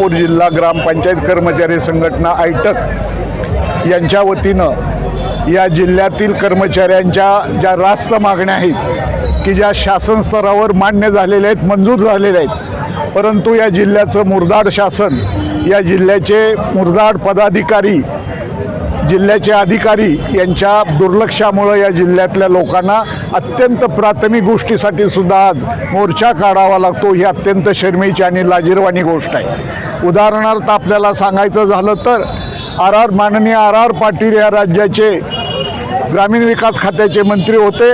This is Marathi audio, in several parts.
सोलापूर जिल्हा ग्रामपंचायत कर्मचारी संघटना आयटक यांच्या वतीनं या जिल्ह्यातील कर्मचाऱ्यांच्या ज्या रास्त मागण्या आहेत की ज्या शासन स्तरावर मान्य झालेल्या आहेत मंजूर झालेल्या आहेत परंतु या जिल्ह्याचं मुरदाड शासन या जिल्ह्याचे मुरदाड पदाधिकारी जिल्ह्याचे अधिकारी यांच्या दुर्लक्षामुळं या जिल्ह्यातल्या लोकांना अत्यंत प्राथमिक गोष्टीसाठी सुद्धा आज मोर्चा काढावा लागतो ही अत्यंत शर्मेची आणि लाजीरवाणी गोष्ट आहे. उदाहरणार्थ आपल्याला सांगायचं झालं तर आर आर माननीय आर आर पाटील या राज्याचे ग्रामीण विकास खात्याचे मंत्री होते.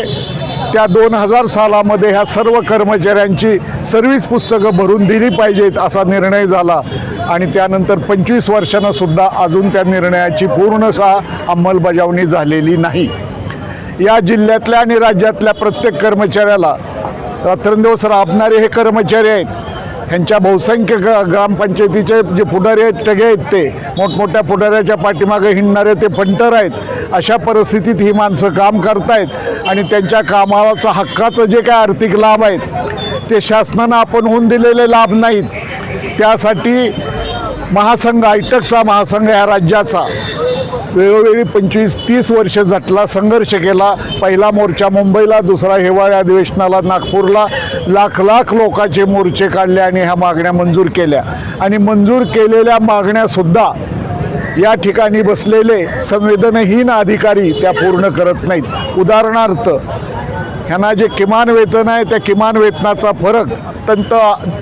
त्या दोन हजार सालामध्ये ह्या सर्व कर्मचाऱ्यांची सर्व्हिस पुस्तकं भरून दिली पाहिजेत असा निर्णय झाला. आणि त्यानंतर पंचवीस वर्षांनासुद्धा अजून त्या निर्णयाची पूर्णतः अंमलबजावणी झालेली नाही. या जिल्ह्यातल्या आणि राज्यातल्या प्रत्येक कर्मचाऱ्याला रात्रंदिवस राबणारे हे कर्मचारी आहेत. ह्यांच्या बहुसंख्य ग ग्रामपंचायतीचे जे पुढारी आहेत टगे आहेत ते मोठमोठ्या पुढाऱ्याच्या पाठीमागे हिंडणारे ते पंटर आहेत. अशा परिस्थितीत ही माणसं काम करतायत आणि त्यांच्या कामाचा हक्काचं जे काय आर्थिक लाभ आहेत ते शासनानं आपण होऊन दिलेले लाभ नाहीत. त्यासाठी महासंघ आयटकचा महासंघ या राज्याचा. वेळोवेळी पंचवीस तीस वर्ष झटला संघर्ष केला. पहिला मोर्चा मुंबईला दुसरा हिवाळी अधिवेशनाला नागपूरला. लाख लाख लोकांचे मोर्चे काढले आणि ह्या मागण्या मंजूर केल्या. आणि मंजूर केलेल्या मागण्यासुद्धा या ठिकाणी बसलेले संवेदनहीन अधिकारी त्या पूर्ण करत नाहीत. उदाहरणार्थ ह्यांना जे किमान वेतन आहे त्या किमान वेतनाचा फरक अत्यंत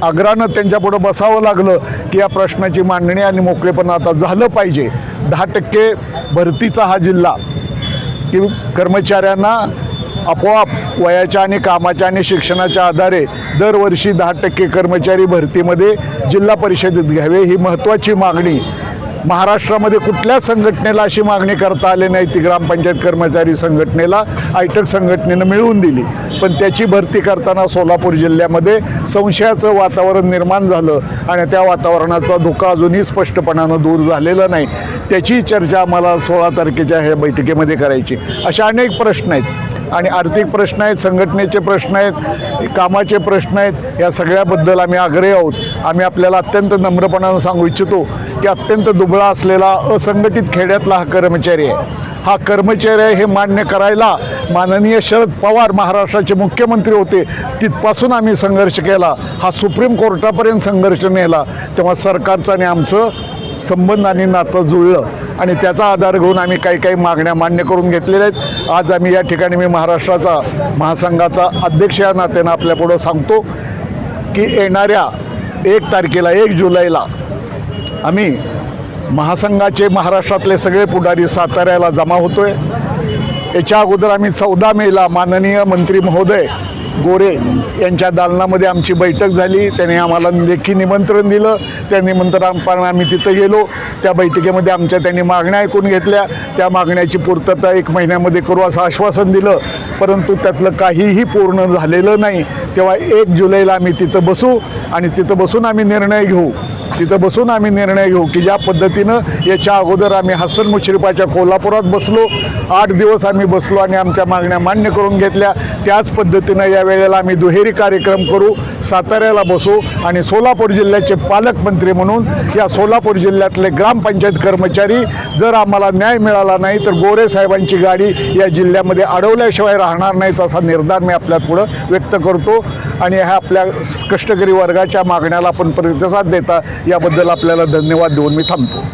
आग्रानं त्यांच्यापुढं बसावं लागलं की या प्रश्नाची मांडणी आणि मोकळेपण आता झालं पाहिजे. दहा टक्के भरतीचा हा जिल्हा की कर्मचाऱ्यांना आपोआप वयाच्या आणि कामाच्या आणि शिक्षणाच्या आधारे दरवर्षी दहा टक्के कर्मचारी भरतीमध्ये जिल्हा परिषदेत घ्यावे ही महत्त्वाची मागणी महाराष्ट्रामध्ये कुठल्या संघटनेला अशी मागणी करता आली नाही? ती ग्रामपंचायत कर्मचारी संघटनेला आयटक संघटनेनं मिळवून दिली. पण त्याची भरती करताना सोलापूर जिल्ह्यामध्ये संशयाचं वातावरण निर्माण झालं आणि त्या वातावरणाचा धोका अजूनही स्पष्टपणानं दूर झालेला नाही. त्याची चर्चा आम्हाला सोळा तारखेच्या ह्या बैठकीमध्ये करायची. असे अनेक प्रश्न आहेत. आणि आर्थिक प्रश्न आहेत संघटनेचे प्रश्न आहेत कामाचे प्रश्न आहेत या सगळ्याबद्दल आम्ही आग्रही आहोत. आम्ही आपल्याला अत्यंत नम्रपणानं सांगू इच्छितो की अत्यंत दुबळा असलेला असंघटित खेड्यातला हा कर्मचारी आहे. हा कर्मचारी आहे हे मान्य करायला माननीय शरद पवार महाराष्ट्राचे मुख्यमंत्री होते. तिथपासून आम्ही संघर्ष केला. हा सुप्रीम कोर्टापर्यंत संघर्ष नेला. तेव्हा सरकारचं आणि आमचं संबंध आणि नातं जुळलं आणि त्याचा आधार घेऊन आम्ही काही काही मागण्या मान्य करून घेतलेल्या आहेत. आज आम्ही या ठिकाणी मी महाराष्ट्राचा महासंघाचा अध्यक्ष या नात्यानं आपल्यापुढं सांगतो की येणाऱ्या एक तारखेला एक जुलैला आम्ही महासंघाचे महाराष्ट्रातले सगळे पुढारी साताऱ्याला जमा होतो आहे याच्या अगोदर आम्ही चौदा मेला माननीय मंत्री महोदय गोरे यांच्या दालनामध्ये आमची बैठक झाली. त्यांनी आम्हाला लेखी निमंत्रण दिलं. त्या निमंत्रणाप्रमाणे आम्ही तिथं गेलो. त्या बैठकीमध्ये आमच्या त्यांनी मागण्या ऐकून घेतल्या. त्या मागण्याची पूर्तता एक महिन्यामध्ये करू असं आश्वासन दिलं. परंतु त्यातलं काहीही पूर्ण झालेलं नाही. तेव्हा एक जुलैला आम्ही तिथं बसू आणि तिथं बसून आम्ही निर्णय घेऊ. तिथं बसून आम्ही निर्णय घेऊ की ज्या पद्धतीनं याच्या अगोदर आम्ही हसन मुश्रीफाच्या कोल्हापुरात बसलो आठ दिवस आम्ही बसलो आणि आमच्या मागण्या मान्य करून घेतल्या. त्याच पद्धतीनं या वेळेला आम्ही दुहेरी कार्यक्रम करू साताऱ्याला बसू आणि सोलापूर जिल्ह्याचे पालकमंत्री म्हणून या सोलापूर जिल्ह्यातले ग्रामपंचायत कर्मचारी जर आम्हाला न्याय मिळाला नाही तर गोरे साहेबांची गाडी या जिल्ह्यामध्ये अडवल्याशिवाय राहणार नाहीत असा निर्धार मी आपल्या पुढं व्यक्त करतो. आणि ह्या आपल्या कष्टकरी वर्गाच्या मागण्याला आपण प्रतिसाद देता. याबद्दल आपल्याला धन्यवाद देऊन मी थांबतो.